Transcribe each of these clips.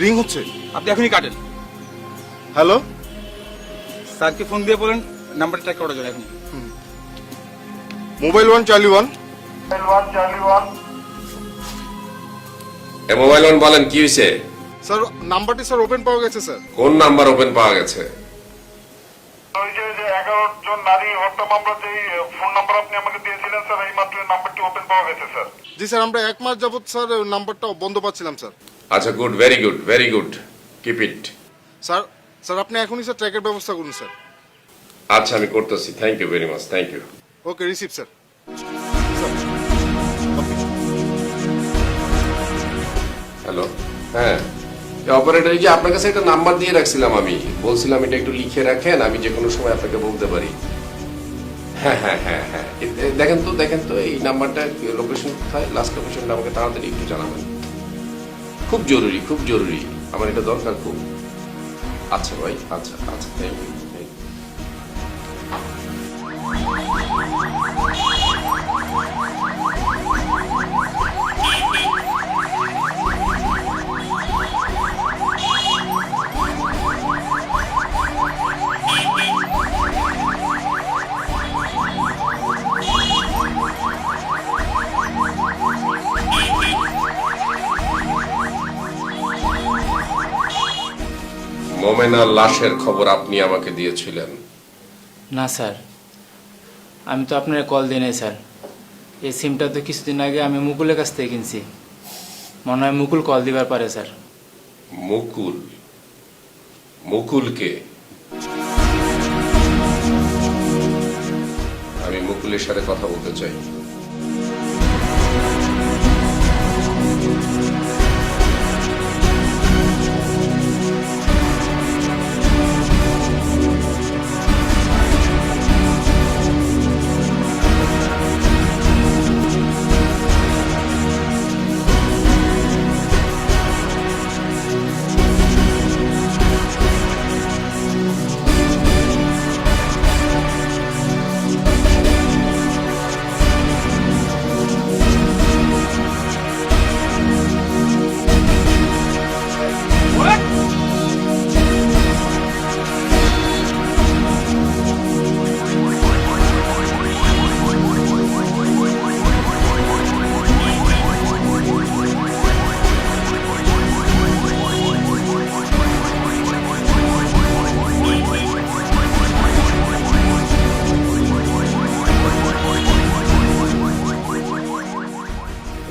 Ring হচ্ছে। আপনি এখনই কাটেন। হ্যালো? স্যারকে ফোন দিয়ে বলেন নাম্বার ট্র্যাক করার জন্য এখন মোবাইল ওয়ান চার্লি ওয়ান। এ মোবাইল ফোন বলেন কি হয়েছে স্যার নাম্বারটি স্যার ওপেন পাওয়া গেছে স্যার। কোন নাম্বার ওপেন পাওয়া গেছে? ওই যে যে এগারো জন নারী হত্যা যে ফোন নাম্বার আপনি আমাকে দিয়েছিলেন স্যার এই মাত্র নাম্বারটি ওপেন পাওয়া গেছে স্যার। জি স্যার আমরা এক মাস যাবত স্যার ওই নাম্বারটা বন্ধ পাচ্ছিলাম স্যার। আচ্ছা good very good very good keep it sir sir আপনি এখনই স্যার ট্র্যাকের ব্যবস্থা করুন স্যার। আচ্ছা আমি করতেছি। Thank you very much thank you okay receive sir. Hello হ্যাঁ। অপারেটর যে আপনার কাছে একটা নাম্বার দিয়ে রাখছিলাম আমি। বলছিলাম এটা একটু লিখে রাখেন আমি যে কোনো সময় আপনাকে বলতে পারি। হ্যাঁ হ্যাঁ হ্যাঁ হ্যাঁ। দেখেন তো দেখেন তো এই নাম্বারটা লোকেশন কোথায়? লাস্ট লোকেশনটা আমাকে তাড়াতাড়ি একটু জানাবেন। খুব জরুরি খুব জরুরি। আমার এটা দরকার খুব। আচ্ছা ভাই আচ্ছা আচ্ছা থ্যাংক ইউ মোমেনার লাশের খবর আপনি আমাকে দিয়েছিলেন। না স্যার। আমি তো আপনার কল দিই নাই স্যার। এই সিমটা তো কিছুদিন আগে আমি মুকুলের কাছ থেকে কিনছি। মনে হয় মুকুল কল দিবার পারে স্যার। মুকুল? মুকুলকে আমি মুকুলের সাথে কথা বলতে চাই।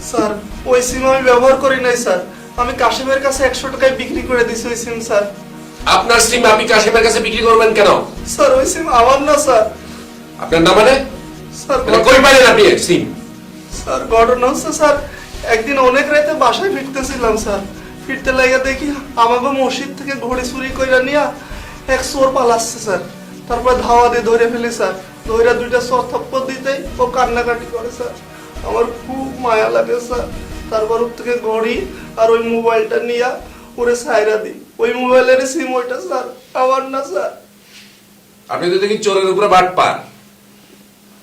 স্যার ওই সিম আমি ব্যবহার করি নাই স্যার। আমি কাশিমের কাছে একশো টাকায় বিক্রি করে দিছি ওই সিম স্যার। আপনার সিম আপনি কাশিমের কাছে বিক্রি করবেন কেন? স্যার ওই সিম আমার না স্যার। আপনার নাম মানে? স্যার কই পাইলেন আপনি সিম? স্যার ঘটনা হচ্ছে স্যার একদিন অনেক রাতে বাসায় ফিরতেছিলাম স্যার। ফিরতে লাগে দেখি আমাকে মসজিদ থেকে ঘড়ি চুরি কইরা নিয়া এক চোর পালাচ্ছে স্যার। তারপর ধাওয়া দিয়ে ধরে ফেলি স্যার। ধরে দুইটা চর থাপ্পড় দিতেই ও কান্নাকাটি করে স্যার। আমার খুব মায়া লাগে স্যার। তারপর ওর থেকে ঘড়ি আর ওই মোবাইলটা নিয়ে ওরে সাইরা দিই। ওই মোবাইলের সিম ওইটা স্যার। আমার না স্যার। আপনি তো দেখি চোরের উপরে বাট পান।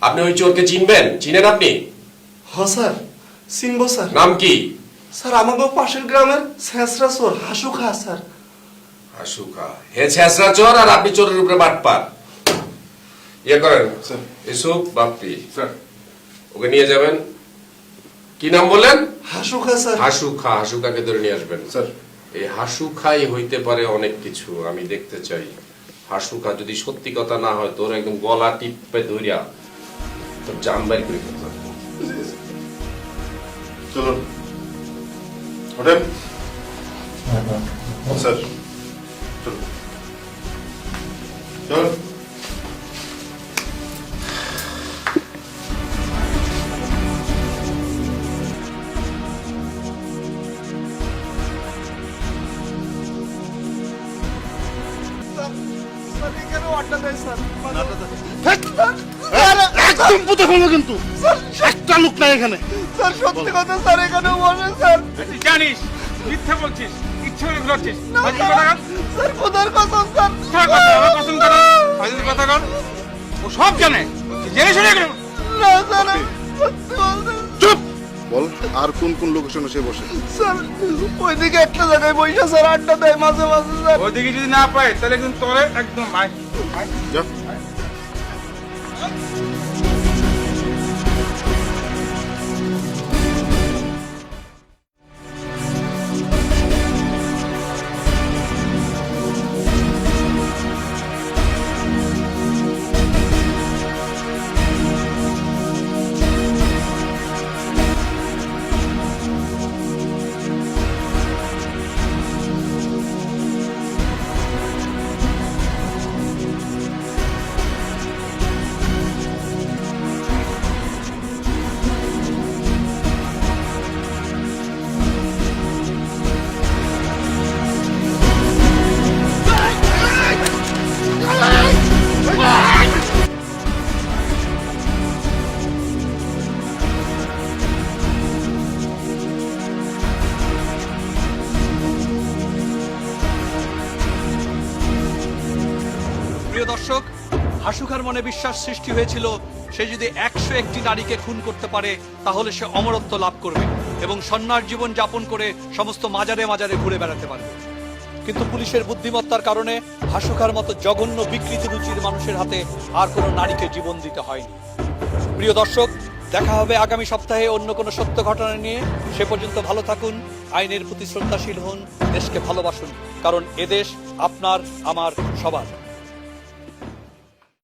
আপনি ওই চোরকে চিনবেন? চিনেন আপনি? হ স্যার। চিনবো স্যার। নাম কি? স্যার আমাকে পাশের গ্রামের শেষরা চোর হাসু খা স্যার। হাসুকা হে ছেসরা চোর আর আপনি চোরের উপরে বাট পান। ইয়ে করেন। স্যার। ইসুক বাপ্পি স্যার। ওকে নিয়ে যাবেন। কি নাম বললেন? হাসু খা স্যার। হাসুখা হাসুকাকে ধরে নিয়ে আসবেন। স্যার। এই হাসুখাই হইতে পারে অনেক কিছু আমি দেখতে চাই। হাসুখা যদি সত্যি কথা না হয় তোর একদম গলা টিপে ধরিয়া তোর জান বাইর করে। চলুন। ওঠেন। স্যার। চলুন। চলুন। জানিস মিথ্যা বলছিস ইচ্ছে করে সব জানে জেনে শুনে স্যার বল আর কোন কোন লোকেশনে সে বসে? স্যার ওইদিকে একটা জায়গায় বইসা স্যার আড্ডা দেয় মাঝে মাঝে স্যার। ওইদিকে যদি না পায় তাহলে কিন্তু তোরে একদম। যা। প্রিয় দর্শক, হাসুখার মনে বিশ্বাস সৃষ্টি হয়েছিল, সে যদি একশো একটি নারীকে খুন করতে পারে, তাহলে সে অমরত্ব লাভ করবে এবং সন্ন্যার জীবন যাপন করে সমস্ত মাজারে মাজারে ঘুরে বেড়াতে পারবে। কিন্তু পুলিশের বুদ্ধিমত্তার কারণে হাসুখার মতো জঘন্য বিকৃতি রুচির মানুষের হাতে আর কোনো নারীকে জীবন দিতে হয়নি। প্রিয় দর্শক, দেখা হবে আগামী সপ্তাহে অন্য কোনো সত্য ঘটনা নিয়ে। সে পর্যন্ত ভালো থাকুন, আইনের প্রতি শ্রদ্ধাশীল হন, দেশকে ভালোবাসুন, কারণ এদেশ আপনার, আমার, সবার।